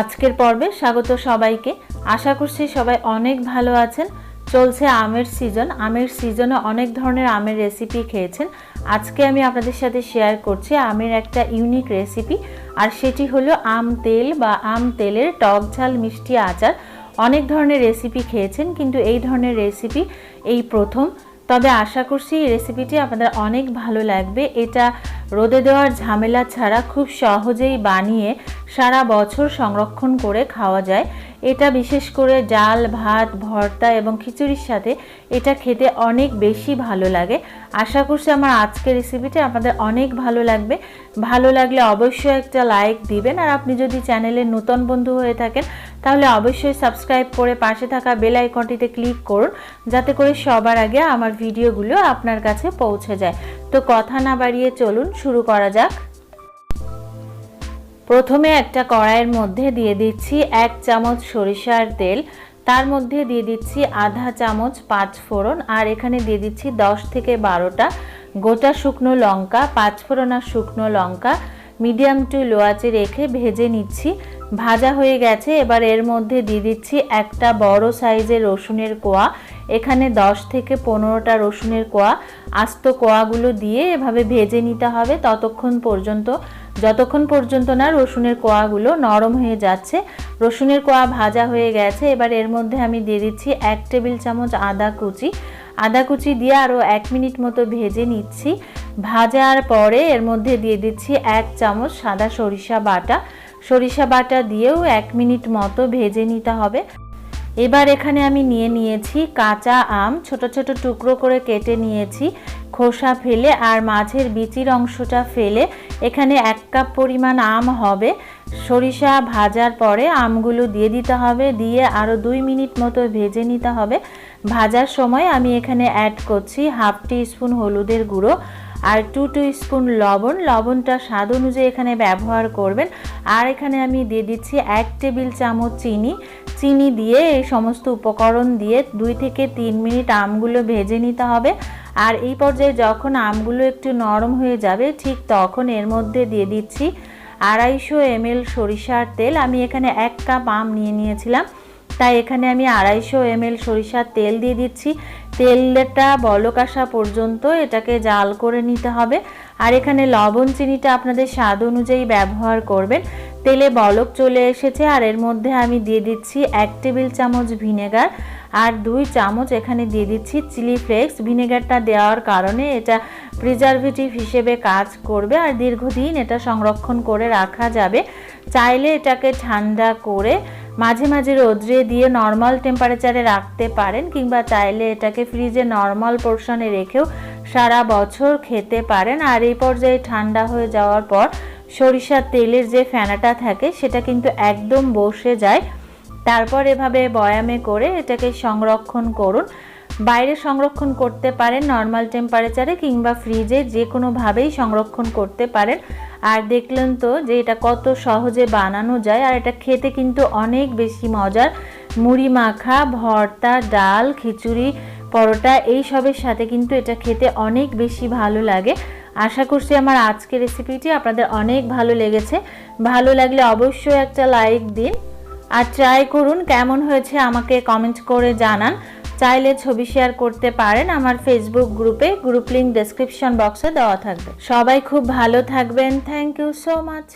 আজকের পর্বে স্বাগত সবাইকে। আশা করছি সবাই অনেক ভালো আছেন। চলছে আমের সিজন আমের সিজনে অনেক ধরনের আমের রেসিপি খেয়েছেন। আজকে আমি আপনাদের সাথে শেয়ার করছি আমের একটা ইউনিক রেসিপি আর সেটি হলো আম তেল বা আম তেলের টক ঝাল মিষ্টি আচার। অনেক ধরনের রেসিপি খেয়েছেন, কিন্তু এই ধরনের রেসিপি এই প্রথম। তবে আশা করছি এই রেসিপিটি আপনাদের অনেক ভালো লাগবে। এটা রোদে দেওয়ার ঝামেলা ছাড়া খুব সহজেই বানিয়ে সারা বছর সংরক্ষণ করে খাওয়া যায়। এটা বিশেষ করে ডাল, ভাত, ভর্তা এবং খিচুড়ির সাথে এটা খেতে অনেক বেশি ভালো লাগে। আশা করছি আমার আজকের রেসিপিটা আপনাদের অনেক ভালো লাগবে। ভালো লাগলে অবশ্যই একটা লাইক দিবেন। আর আপনি যদি চ্যানেলের নতুন বন্ধু হয়ে থাকেন, তাহলে অবশ্যই সাবস্ক্রাইব করে পাশে থাকা বেল আইকনটিতে ক্লিক করুন, যাতে করে সবার আগে আমার ভিডিওগুলো আপনার কাছে পৌঁছে যায়। তো কথা না বাড়িয়ে চলুন, শুরু করা যাক। প্রথমে একটা কড়াইয়ের মধ্যে দিয়ে দিচ্ছি এক চামচ সরিষার তেল, তার মধ্যে দিয়ে দিচ্ছি আধা চামচ পাঁচ ফোড়ন আর এখানে দিয়ে দিচ্ছি দশ থেকে বারোটা গোটা শুকনো লঙ্কা, পাঁচ ফোড়ন আর শুকনো লঙ্কা, মিডিয়াম টু লো রেখে ভেজে নিচ্ছি। ভাজা হয়ে গেছে, এবার এর মধ্যে দিয়ে দিচ্ছি একটা বড় সাইজের রসুনের কোয়া। এখানে দশ থেকে পনেরোটা রসুনের কোয়া, আস্ত কোয়াগুলো দিয়ে এভাবে ভেজে নিতে হবে ততক্ষণ পর্যন্ত। যতক্ষণ পর্যন্ত না রসুনের কোয়াগুলো নরম হয়ে যাচ্ছে, রসুনের কোয়া ভাজা হয়ে গেছে, এবার এর মধ্যে আমি দিয়ে দিচ্ছি এক টেবিল চামচ আদা কুচি। আদা কুচি দিয়ে আরও এক মিনিট মতো ভেজে নিচ্ছি। ভাজার পরে এর মধ্যে দিয়ে দিচ্ছি এক চামচ সাদা সরিষা বাটা। সরিষা বাটা দিয়েও এক মিনিট মতো ভেজে নিতে হবে। এবার এখানে আমি নিয়ে নিয়েছি কাঁচা আম। ছোট ছোট টুকরো করে কেটে নিয়েছি। খোসা ফেলে আর মাছের বিচির অংশটা ফেলে এখানে এক কাপ পরিমাণ আম হবে। সরিষা ভাজার পরে আমগুলো দিয়ে দিতে হবে, দিয়ে আরও দুই মিনিট মতো ভেজে নিতে হবে। ভাজার সময় আমি এখানে অ্যাড করছি হাফ টি স্পুন হলুদের গুঁড়ো আর টু টু স্পুন লবণ। লবণটা স্বাদ অনুযায়ী এখানে ব্যবহার করবেন। আর এখানে আমি দিয়ে দিচ্ছি এক টেবিল চামচ চিনি। চিনি দিয়ে এই সমস্ত উপকরণ দিয়ে দুই থেকে তিন মিনিট আমগুলো ভেজে নিতে হবে। আর এই পর্যায়ে যখন আমগুলো একটু নরম হয়ে যাবে, ঠিক তখন এর মধ্যে দিয়ে দিচ্ছি আড়াইশো এমএল সরিষার তেল। আমি এখানে এক কাপ আম নিয়ে নিয়েছিলাম। তাই এখানে আমি আড়াইশো এমএল সরিষার তেল দিয়ে দিচ্ছি। তেলটা বলক আসা পর্যন্ত এটাকে জাল করে নিতে হবে। আর এখানে লবণ চিনিটা আপনাদের স্বাদ অনুযায়ী ব্যবহার করবেন। তেলে বলক চলে এসেছে আর এর মধ্যে আমি দিয়ে দিচ্ছি এক টেবিল চামচ ভিনেগার আর দুই চামচ এখানে দিয়ে দিচ্ছি চিলি ফ্লেক্স। ভিনেগারটা দেওয়ার কারণে এটা প্রিজারভেটিভ হিসেবে কাজ করবে আর দীর্ঘদিন এটা সংরক্ষণ করে রাখা যাবে। চাইলে এটাকে ঠান্ডা করে মাঝে মাঝে রোদ্রে দিয়ে নর্মাল টেম্পারেচারে রাখতে পারেন কিংবা চাইলে এটাকে ফ্রিজে নর্মাল পোর্শনে রেখেও সারা বছর খেতে পারেন। আর এই পর্যায়ে ঠান্ডা হয়ে যাওয়ার পর সরিষার তেলের যে ফেনাটা থাকে সেটা কিন্তু একদম বসে যায়। তারপর এভাবে বয়ামে করে এটাকে সংরক্ষণ করুন। বাইরে সংরক্ষণ করতে পারেন নর্মাল টেম্পারেচারে কিংবা ফ্রিজে যে কোনোভাবেই সংরক্ষণ করতে পারেন। আর দেখলেন তো যে এটা কত সহজে বানানো যায়, আর এটা খেতে কিন্তু অনেক বেশি মজার। মুড়ি মাখা, ভর্তা, ডাল, খিচুড়ি, পরোটা এই সবের সাথে কিন্তু এটা খেতে অনেক বেশি ভালো লাগে। আশা করছি আমার আজকের রেসিপিটি আপনাদের অনেক ভালো লেগেছে। ভালো লাগলে অবশ্যই একটা লাইক দিন। আর ট্রাই করুন কেমন হয়েছে আমাকে কমেন্ট করে জানান। চাইলে ছবি শেয়ার করতে পারেন। আমার ফেসবুক গ্রুপে গ্রুপ লিঙ্ক ডেসক্রিপশন বক্সে দেওয়া থাকবে। সবাই খুব ভালো থাকবেন। Thank you so much